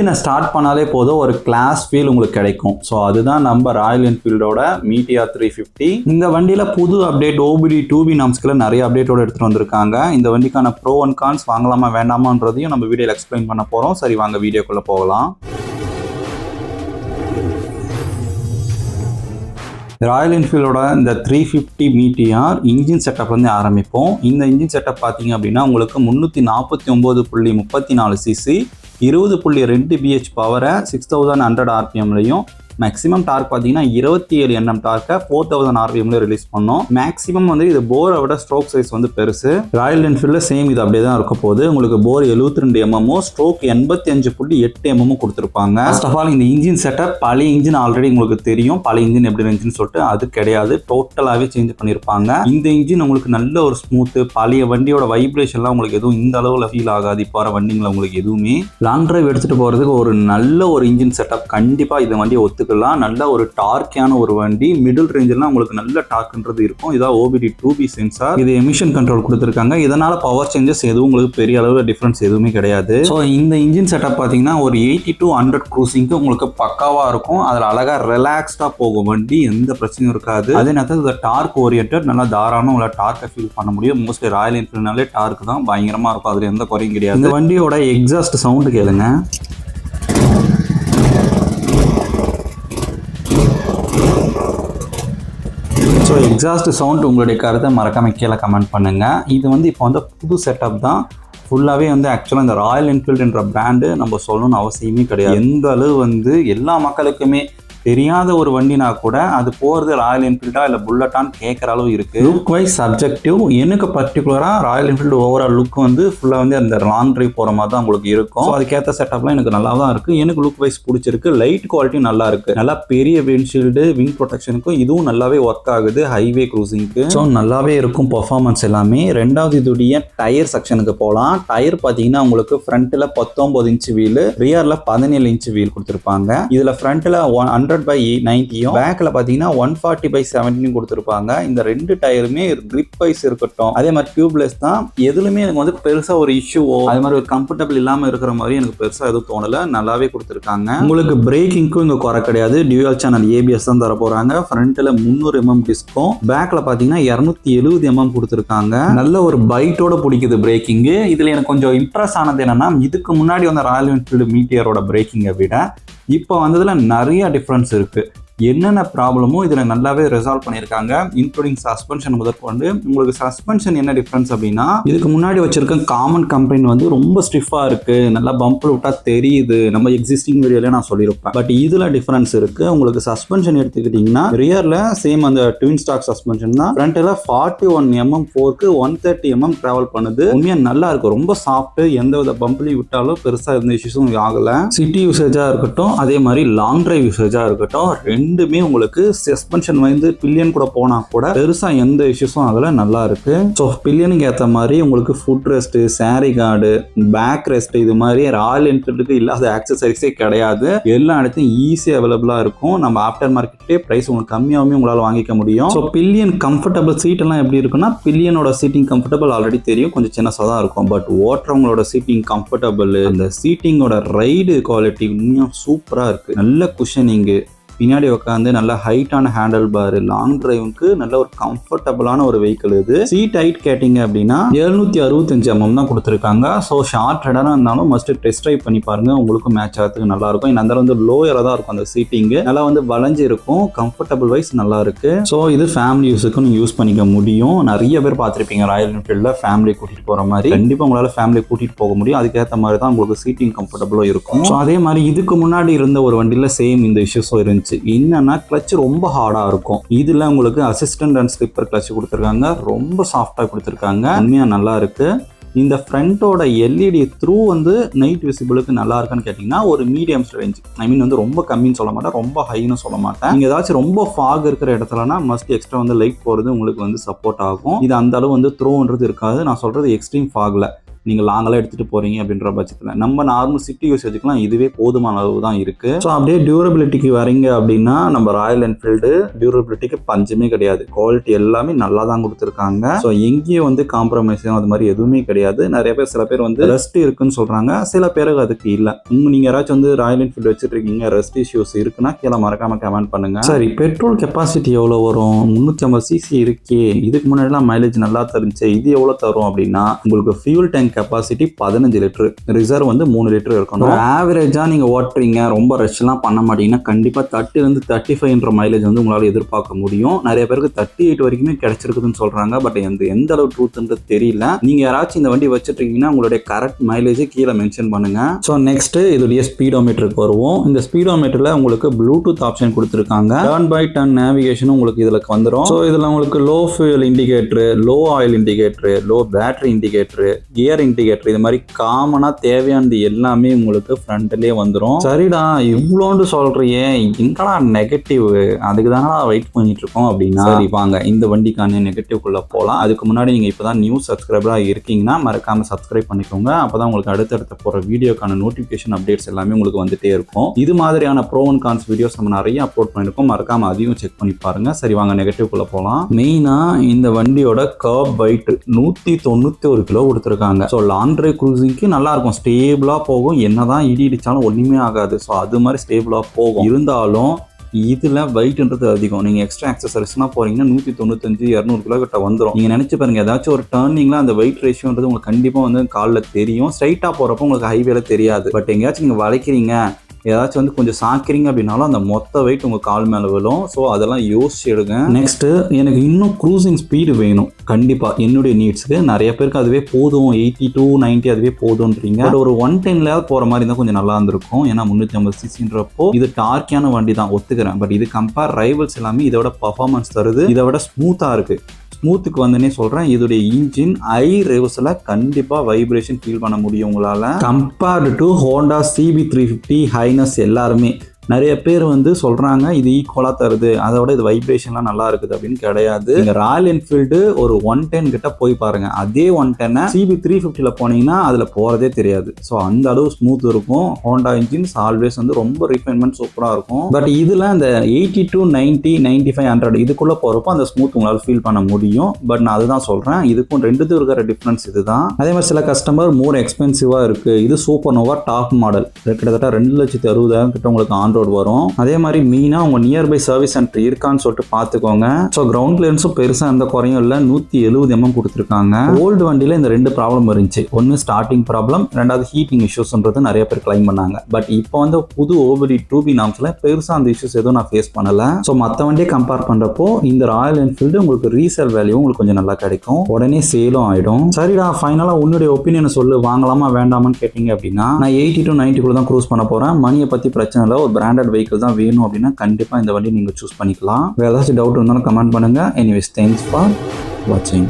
இன்ஜினை ஸ்டார்ட் பண்ணாலே போதும் ஒரு கிளாஸ் ஃபீல் உங்களுக்கு கிடைக்கும். ஸோ அதுதான் நம்ம ராயல் என்ஃபீல்டோட மீடியா த்ரீ ஃபிஃப்டி இந்த வண்டியில் புது அப்டேட் ஓபிடி டூ பி நிறைய அப்டேட்டோட எடுத்துகிட்டு வந்திருக்காங்க. இந்த வண்டிக்கான ப்ரோ அண்ட் கான்ஸ் வாங்கலாமா வேண்டாமான்றதையும் நம்ம வீடியோவில் எக்ஸ்பிளைன் பண்ண போகிறோம் சரி வாங்க வீடியோக்குள்ளே போகலாம். ராயல் என்ஃபீல்டோட இந்த three fifty Meteor engine setup வந்து ஆரம்பிப்போம். இந்த இன்ஜின் செட்டப் பார்த்தீங்க அப்படின்னா உங்களுக்கு முந்நூற்றி நாற்பத்தி ஒம்பது புள்ளி முப்பத்தி நாலு சிசி இருபது புள்ளி ரெண்டு பிஹெச் பவரை சிக்ஸ் தௌசண்ட் ஹண்ட்ரட் ஆர்பிஎம்லையும் மேக்ஸிமம் டார்க் பார்த்தீங்கன்னா இருபத்தி ஏழு என்எம் டார்க்கை ஃபோர் தௌசண்ட் ஆர்பிஎம்ல ரிலீஸ் பண்ணோம். மேக்ஸிமம் வந்து இது போரை விட ஸ்ட்ரோக் சைஸ் வந்து பெருசு. ராயல் என்ஃபீல்டில் சேம் இது அப்படியே தான் இருக்க போகுது. உங்களுக்கு போர் எழுபத்தி ரெண்டு எம்எம்மும் ஸ்ட்ரோக் எண்பத்தி அஞ்சு புள்ளி எட்டு எம்எம்மும் கொடுத்துருப்பாங்க. ஃபர்ஸ்ட் ஆஃப் ஆல் இந்த இன்ஜின் செட்டப் பழைய இன்ஜின் ஆல்ரெடி உங்களுக்கு தெரியும். பழைய இன்ஜின் எப்படி இருந்துச்சுன்னு சொல்லிட்டு அது கிடையாது. டோட்டலாகவே சேஞ்ச் பண்ணியிருப்பாங்க. இந்த இன்ஜின் உங்களுக்கு நல்ல ஒரு ஸ்மூத்து பழைய வண்டியோட வைப்ரேஷன்லாம் உங்களுக்கு எதுவும் இந்த அளவில் ஃபீல் ஆகாது. இப்போ வர வண்டிங்களை உங்களுக்கு எதுவுமே. லாங் டிரைவ் எடுத்துகிட்டு போகிறதுக்கு ஒரு நல்ல ஒரு இன்ஜின் செட்டப் கண்டிப்பாக இந்த வண்டியை ஒத்துக்கலாம் நல்ல ஒரு டார்க்கியான ஒரு வண்டி. மிடில் ரேஞ்சில் உங்களுக்கு நல்ல டார்க்ன்றது இருக்கும். இதான் ஓபிடி டூ பி சென்சார் இது எமிஷன் கண்ட்ரோல் கொடுத்துருக்காங்க. இதனால பவர் சேஞ்சஸ் எதுவும் உங்களுக்கு பெரிய அளவில் டிஃப்ரென்ஸ் எதுவுமே கிடையாது. ஸோ இந்த இன்ஜின் செட்டப் பார்த்தீங்கன்னா ஒரு எயிட்டி டு ஹண்ட்ரட் க்ரூசிங்க்கு உங்களுக்கு பக்காவாக இருக்கும். அதில் அழகாக ரிலாக்ஸ்டாக போகும் வண்டி. எந்த பிரச்சனையும் இருக்காது. அதே நேரத்தில் இதில் டார்க் ஓரியன்ட் நல்லா தாராளமாக உங்களை டார்க்கை ஃபீல் பண்ண முடியும். மோஸ்ட்லி ராயல் என்ஃபீல்ட்னாலே டார்க் தான். பயங்கரமாக இருக்கும். அதில் எந்த குறையும் கிடையாது. இந்த வண்டியோட எக்ஸாஸ்ட் சவுண்டு கேளுங்க. ஸோ எக்ஸாஸ்ட் சவுண்ட் உங்களுடைய கருத்தை மறக்காம கீழே கமெண்ட் பண்ணுங்கள் இது வந்து இப்போ வந்து புது செட்டப் தான். ஃபுல்லாகவே வந்து ஆக்சுவலாக இந்த ராயல் என்ஃபீல்டுன்ற பிராண்டு நம்ம சொல்லணும்னு அவசியமே கிடையாது. எந்த அளவு வந்து எல்லா மக்களுக்குமே தெரியாத ஒரு வண்டினா கூட அது போகிறது ராயல் என்ஃபீல்டா இல்லை புல்லட்டான்னு கேட்குற அளவு இருக்குது லுக் வைஸ் சப்ஜெக்டிவ் எனக்கு பர்டிகுலராக ராயல் என்ஃபீல்டு ஓவரால் லுக் வந்து ஃபுல்லாக வந்து அந்த லாங் ட்ரைவ் போகிற மாதிரி தான் உங்களுக்கு இருக்கும். அதுக்கேற்ற செட்டப்லாம் எனக்கு நல்லா தான் இருக்குது எனக்கு லுக் வைஸ் பிடிச்சிருக்கு. லைட் குவாலிட்டி நல்லா இருக்குது நல்லா பெரிய விண்ட்ஷீல்டு விங் ப்ரொடெக்ஷனுக்கும் இதுவும் நல்லாவே ஒர்க் ஆகுது. ஹைவே க்ரூசிங்க்கு ஸோ நல்லாவே இருக்கும் பர்ஃபார்மன்ஸ் எல்லாமே. ரெண்டாவது இதோடைய டயர் செக்ஷனுக்கு போகலாம் டயர் பார்த்தீங்கன்னா உங்களுக்கு ஃப்ரண்ட்டில் பத்தொம்பது இன்ச் வீல் ரியரில் பதினேழு இன்ச் வீல் கொடுத்துருப்பாங்க. இதில் ஃப்ரண்ட்டில் ஒன் ஹண்ட்ரட் பை நைன்ட்டியும் பேக்கில் பார்த்தீங்கன்னா ஒன் ஃபார்ட்டி பை செவன்ட்டியும் கொடுத்துருப்பாங்க. இந்த ரெண்டு டயருமே கிரிப் வைஸ் இருக்கட்டும். அதே மாதிரி டியூப்லெஸ் தான். எதுலுமே எனக்கு வந்து பெருசாக ஒரு இஷ்யூவோ அதே மாதிரி ஒரு கம்ஃபர்டபுள் இல்லாமல் இருக்கிற மாதிரி எனக்கு பெருசாக எதுவும் தோணலை. நல்லாவே கொடுத்துருக்காங்க. உங்களுக்கு பிரேக்கிங்க்கும் இங்கே குறை கிடையாது. டியூவல் சேனல் ஏபிஎஸ் தான் தர போகிறாங்க ஃப்ரண்ட்டில் முந்நூறு எம்எம் டிஸ்கும் பேக்கில் பார்த்தீங்கன்னா இரநூத்தி எழுபது எம்எம் கொடுத்துருக்காங்க. நல்ல ஒரு பைட்டோட பிடிக்குது பிரேக்கிங்கு இதில் எனக்கு கொஞ்சம் இம்ப்ரெஸ் ஆனது என்னன்னா இதுக்கு முன்னாடி வந்த ராயல் என்ஃபீல்டு மீட்டியரோட பிரேக்கிங்கை விட இப்போ வந்ததில் நிறைய டிஃப்ரென்ஸ் இருக்குது என்னென்ன ப்ராப்ளமோ இதில் நல்லாவே ரிசால்வ் பண்ணியிருக்காங்க. இன்க்ளூடிங் சஸ்பென்ஷன் முதற்கொண்டு உங்களுக்கு சஸ்பென்ஷன் என்ன டிஃப்ரென்ஸ் அப்படின்னா இதுக்கு முன்னாடி வச்சிருக்க காமன் கம்பெனி வந்து ரொம்ப ஸ்டிஃபாக இருக்குது நல்லா பம்பில் விட்டால் தெரியுது. நம்ம எக்ஸிஸ்டிங் வீடியோல நான் சொல்லியிருப்பேன். பட் இதில் டிஃப்ரென்ஸ் இருக்குது உங்களுக்கு சஸ்பென்ஷன் எடுத்துக்கிட்டிங்கன்னா ரியரில் சேம் அந்த ட்வின் ஸ்டாக் சஸ்பென்ஷன் தான். ஃப்ரண்ட்டில் ஃபார்ட்டி ஒன் எம்எம் ஃபோருக்கு ஒன் தேர்ட்டி எம்எம் ட்ராவல் பண்ணுது. உண்மையாக நல்லா இருக்கும் ரொம்ப சாஃப்ட்டு எந்த வித பம்பிலையும் விட்டாலும் பெருசாக எந்த இஷ்யூஸும் ஆகலை. சிட்டி யூசேஜாக இருக்கட்டும் அதே மாதிரி லாங் டிரைவ் யூசேஜாக இருக்கட்டும் ரெண்டு ரெண்டுமே உங்களுக்கு சஸ்பென்ஷன் வந்து பில்லியன் கூட போனால் கூட பெருசாக எந்த இஷ்யூஸும் அதில் நல்லா இருக்கு. ஸோ பில்லியனுக்கு ஏற்ற மாதிரி உங்களுக்கு foot rest sari guard back rest இது மாதிரி ராயல் என்ஃபீல்டுக்கு இல்லாத ஆக்சசரிஸே கிடையாது. எல்லா இடத்தையும் ஈஸியாக அவைலபிளாக இருக்கும். நம்ம ஆஃப்டர் மார்க்கெட்லேயே ப்ரைஸ் உங்களுக்கு கம்மியாகவும் உங்களால் வாங்கிக்க முடியும். ஸோ பில்லியன் கம்ஃபர்டபுள் சீட் எல்லாம் எப்படி இருக்குன்னா பில்லியனோட சீட்டிங் கம்ஃபர்டபுள் ஆல்ரெடி தெரியும். கொஞ்சம் சின்னசாக தான் இருக்கும். பட் ஓட்டுறவங்களோட சீட்டிங் கம்ஃபர்டபுள் அந்த சீட்டிங்கோட ரைடு குவாலிட்டி இன்னும் சூப்பராக இருக்குது நல்ல குஷனிங்கு பின்னாடி உட்காந்து நல்ல ஹைட்டான ஹேண்டில் பார் லாங் டிரைவுக்கு நல்ல ஒரு கம்ஃபர்டபுளான ஒரு வெஹிக்கிள் இது. சீட் ஹைட் கேட்டிங்க அப்படின்னா எழுநூத்தி அறுபத்தஞ்சு எம்எம் தான் கொடுத்துருக்காங்க. ஸோ ஷார்ட் ரைடராக இருந்தாலும் மஸ்ட் டெஸ்ட் ட்ரைவ் பண்ணி பாருங்க. உங்களுக்கும் மேட்ச் ஆகிறதுக்கு நல்லா இருக்கும். இந்த அந்த வந்து லோயராக தான் இருக்கும் அந்த சீட்டிங்கு நல்லா வந்து வளைஞ்சு இருக்கும். கம்ஃபர்டபுள் வைஸ் நல்லா இருக்கு. ஸோ இது ஃபேமிலி யூஸுக்கு நீங்கள் யூஸ் பண்ணிக்க முடியும். நிறைய பேர் பார்த்துருப்பீங்க. ராயல் என்ஃபீல்டில் ஃபேமிலி கூட்டிட்டு போகிற மாதிரி. கண்டிப்பாக உங்களால் ஃபேமிலி கூட்டிட்டு போக முடியும். அதுக்கேற்ற மாதிரி தான் உங்களுக்கு சீட்டிங் கம்ஃபர்டபுளும் இருக்கும். ஸோ அதே மாதிரி இதுக்கு முன்னாடி இருந்த ஒரு வண்டியில் சேம் இந்த இஷ்யூஸும் இருந்துச்சு. என்னன்னா கிளச் ரொம்ப ஹார்டாக இருக்கும். இதில் உங்களுக்கு அசிஸ்டன்ட் அண்ட் ஸ்லிப்பர் கிளச் கொடுத்துருக்காங்க. ரொம்ப சாஃப்டாக கொடுத்துருக்காங்க. உண்மையாக நல்லா இருக்கு. இந்த ஃப்ரண்ட்டோட எல்இடி த்ரூ வந்து நைட் விசிபிளுக்கு நல்லா இருக்கான்னு கேட்டிங்கன்னா ஒரு மீடியம் ரேஞ்ச் ஐ மீன் வந்து ரொம்ப கம்மின்னு சொல்ல மாட்டேன். ரொம்ப ஹைன்னு சொல்ல மாட்டேன். நீங்கள் ஏதாச்சும் ரொம்ப ஃபாக் இருக்கிற இடத்துலனா மஸ்ட் எக்ஸ்ட்ரா வந்து லைட் போகிறது உங்களுக்கு வந்து சப்போர்ட் ஆகும். இது அந்த அளவு வந்து த்ரோன்றது இருக்காது. நான் சொல்கிறது எக்ஸ்ட்ரீம் ஃபாகில் நீங்கள் லாங்கெல்லாம் எடுத்துகிட்டு போகிறீங்க அப்படின்ற பட்சத்தில் நம்ம நார்மல் சிட்டி யூசேஜுக்குலாம் இதுவே போதுமான அளவு தான் இருக்குது ஸோ அப்படியே டியூரபிலிட்டிக்கு வரீங்க அப்படின்னா நம்ம ராயல் என்ஃபீல்டு டியூரபிலிட்டிக்கு பஞ்சமே கிடையாது. குவாலிட்டி எல்லாமே நல்லா தான் கொடுத்துருக்காங்க. ஸோ எங்கேயும் வந்து காம்ப்ரமைஸும் அது மாதிரி எதுவுமே கிடையாது. நிறைய பேர் சில பேர் வந்து ரெஸ்ட் இருக்குன்னு சொல்கிறாங்க சில பேருக்கு அதுக்கு இல்லை. நீங்கள் யாராச்சும் வந்து ராயல் என்ஃபீல்டு வச்சுட்டு இருக்கீங்க ரெஸ்ட் இஷ்யூஸ் இருக்குன்னா கீழே மறக்காம கமெண்ட் பண்ணுங்க. சரி பெட்ரோல் கெப்பாசிட்டி எவ்வளோ வரும்? முந்நூற்றி ஐம்பது சிசி இருக்கே. இதுக்கு முன்னாடிலாம் மைலேஜ் நல்லா தெரிஞ்சு இது எவ்வளோ தரும் அப்படின்னா உங்களுக்கு ஃபியூல் டேங்க் கெப்பாசிட்டி பதினஞ்சு லிட்டர் ரிசர்வ் வந்து மூணு லிட்டர் இருக்கணும். ஆவரேஜாக நீங்கள் ஓட்டுறீங்க ரொம்ப ரஷ்லாம் பண்ண மாட்டீங்கன்னா கண்டிப்பாக தேர்ட்டிலேருந்து தேர்ட்டி ஃபைவ்ன்ற மைலேஜ் வந்து உங்களால் எதிர்பார்க்க முடியும். நிறைய பேருக்கு தேர்ட்டி எயிட் வரைக்குமே கிடைச்சிருக்குதுன்னு சொல்கிறாங்க பட் எந்த எந்த அளவு ட்ரூத்ன்றது தெரியல. நீங்கள் யாராச்சும் இந்த வண்டி வச்சுட்டு இருக்கீங்கன்னா உங்களுடைய கரெக்ட் மைலேஜை கீழே மென்ஷன் பண்ணுங்க. ஸோ நெக்ஸ்ட் இதோடைய ஸ்பீடோமீட்டருக்கு வருவோம். இந்த ஸ்பீடோமீட்டரில் உங்களுக்கு ப்ளூடூத் ஆப்ஷன் கொடுத்துருக்காங்க. டர்ன் பை டர்ன் நேவிகேஷன் உங்களுக்கு இதில் வந்துடும் ஸோ இதில் உங்களுக்கு low fuel indicator low oil indicator low battery indicator gear indicator இது மாதிரி காமனாக தேவையானது எல்லாமே உங்களுக்கு ஃப்ரண்ட்லேயே வந்துடும் சரிடா இவ்வளோண்டு சொல்றியே எங்கடா நெகட்டிவ் அதுக்கு தானடா வெயிட் பண்ணிட்டு இருக்கோம் அப்படின்னா வாங்க இந்த வண்டிக்கான நெகட்டிவ்குள்ளே போகலாம் அதுக்கு முன்னாடி நீங்கள் இப்போ தான் நியூ சப்ஸ்கிரைபராக இருக்கீங்கன்னா மறக்காமல் சப்ஸ்கிரைப் பண்ணிக்கோங்க. அப்போ தான் உங்களுக்கு அடுத்தடுத்த போகிற வீடியோக்கான நோட்டிஃபிகேஷன் அப்டேட்ஸ் எல்லாமே உங்களுக்கு வந்துட்டே இருக்கும். இது மாதிரியான ப்ரோ அண்ட் கான்ஸ் வீடியோஸ் நம்ம நிறைய அப்லோட் பண்ணியிருக்கோம் மறக்காம அதையும் செக் பண்ணி பாருங்க. சரி வாங்க நெகட்டிவ்குள்ளே போகலாம் மெயினாக இந்த வண்டியோட கர்ப் பைட் நூற்றி தொண்ணூற்றி ஒரு கிலோ கொடுத்துருக்காங்க. ஸோ லாங் ட்ரைவ் க்ரூசிங்க்கு நல்லாயிருக்கும் ஸ்டேபிளாக போகும். என்னதான் இடி இடிச்சாலும் ஒன்றுமே ஆகாது. ஸோ அது மாதிரி ஸ்டேபிளாக போகும். இருந்தாலும் இதில் வெயிட்ன்றது அதிகம். நீங்கள் எக்ஸ்ட்ரா எக்ஸசைஸ்லாம் போகிறீங்கன்னா நூற்றி தொண்ணூத்தஞ்சு இரநூறு கிலோ கிட்ட வந்துடும் நீங்கள் நினச்சி பாருங்கள் ஏதாச்சும் ஒரு டர்னிங்கில் அந்த வெயிட் ரேஷியோன்றது உங்களுக்கு கண்டிப்பாக வந்து காலில் தெரியும். ஸ்ட்ரைட்டாக போகிறப்போ உங்களுக்கு ஹைவேல தெரியாது. பட் எங்கேயாச்சும் நீங்கள் வளைக்கிறீங்க ஏதாச்சும் வந்து கொஞ்சம் சாக்கிறீங்க அப்படின்னாலும் அந்த மொத்த வெயிட் உங்கள் கால் மேலே விழும். ஸோ அதெல்லாம் யோசிச்சு எடுங்க. நெக்ஸ்ட்டு எனக்கு இன்னும் க்ரூசிங் ஸ்பீடு வேணும். கண்டிப்பாக என்னுடைய நீட்ஸ்க்கு நிறைய பேருக்கு அதுவே போதும். எயிட்டி டூ நைன்ட்டி அதுவே போதும்ன்றீங்க. பட் ஒரு ஒன் டென்ல போகிற மாதிரி இருந்தால் கொஞ்சம் நல்லா இருந்திருக்கும். ஏன்னா முந்நூற்றி ஐம்பது சிசின்றப்போ இது டார்க்கியான வண்டி தான் ஒத்துக்கிறேன். பட் இது கம்பேர் ரைவல்ஸ் எல்லாமே இதோட பர்ஃபார்மன்ஸ் தருது. இதை விட ஸ்மூத்தாக இருக்குது ஸ்மூத்துக்கு வந்தனே சொல்கிறேன் இதோடைய இன்ஜின் ஐ ரிவர்ஸில் கண்டிப்பாக வைப்ரேஷன் ஃபீல் பண்ண முடியும் உங்களால். Compared to Honda CB three fifty Highness எல்லாருமே. நிறைய பேர் வந்து சொல்கிறாங்க இது ஈக்குவலாக தருது. அதோட இது வைப்ரேஷன்லாம் நல்லா இருக்குது அப்படின்னு கிடையாது. நீங்கள் ராயல் என்ஃபீல்டு ஒரு ஒன் டென் கிட்ட போய் பாருங்க. அதே ஒன் டென்னை சிபி த்ரீ ஃபிஃப்டியில் போனீங்கன்னா அதில் போகிறதே தெரியாது. ஸோ அந்த அளவு ஸ்மூத் இருக்கும். ஹோண்டா இன்ஜின்ஸ் ஆல்வேஸ் வந்து ரொம்ப ரிஃபைன்மெண்ட் சூப்பராக இருக்கும். பட் இதில் அந்த eighty to ninety ninety five hundred இதுக்குள்ளே போகிறப்போ அந்த ஸ்மூத் உங்களால் ஃபீல் பண்ண முடியும். பட் நான் அதுதான் சொல்கிறேன் இதுக்கும் ரெண்டுத்துக்கும் இருக்கிற டிஃப்ரென்ஸ் இதுதான். அதே மாதிரி சில கஸ்டமர் மோர் எக்ஸ்பென்சிவாக இருக்குது இது சூப்பர் நோவா டாப் மாடல் கிட்டத்தட்ட ரெண்டு லட்சத்தி அறுபதாயிரம் கிட்ட உங்களுக்கு ஆன் ரோடு வரும். அதே மாதிரி மெயினாக உங்கள் நியர்பை சர்வீஸ் சென்டர் இருக்கான்னு சொல்லிட்டு பார்த்துக்கோங்க. ஸோ கிரவுண்ட் கிளியரன்ஸும் பெருசாக எந்த குறையும் இல்லை. நூற்றி எழுபது எம்எம் கொடுத்துருக்காங்க. ஓல்டு வண்டியில் இந்த ரெண்டு ப்ராப்ளம் இருந்துச்சு. ஒன்று ஸ்டார்டிங் ப்ராப்ளம் ரெண்டாவது ஹீட்டிங் இஷ்யூஸ்ன்றது நிறைய பேர் கிளைம் பண்ணாங்க. பட் இப்போ வந்து புது ஓபிடி டூ பி நாம்ஸில் பெருசாக அந்த இஷ்யூஸ் எதுவும் நான் ஃபேஸ் பண்ணலை. ஸோ மற்ற வண்டியை கம்பேர் பண்ணுறப்போ இந்த ராயல் என்ஃபீல்டு உங்களுக்கு ரீசேல் வேல்யூ உங்களுக்கு கொஞ்சம் நல்லா கிடைக்கும். உடனே சேலும் ஆகிடும் சரிடா ஃபைனலாக உன்னுடைய ஒப்பீனியனை சொல்லு. வாங்கலாமா வேண்டாமான்னு கேட்டிங்க அப்படின்னா நான் எயிட்டி டு நைன்ட்டிக்குள்ள தான் க்ரூஸ் பண்ண போகிறேன் மணியை பற்றி பிரச்சனை இல்லை. ஒரு பிராண்டட் வெஹிக்கிள் தான் வேணும் அப்படின்னா கண்டிப்பாக இந்த வண்டி நீங்கள் சூஸ் பண்ணிக்கலாம். வேறு ஏதாச்சும் டவுட் இருந்தாலும் கமெண்ட் பண்ணுங்கள் எனிவேஸ் தேங்க்ஸ் ஃபார் வாட்சிங்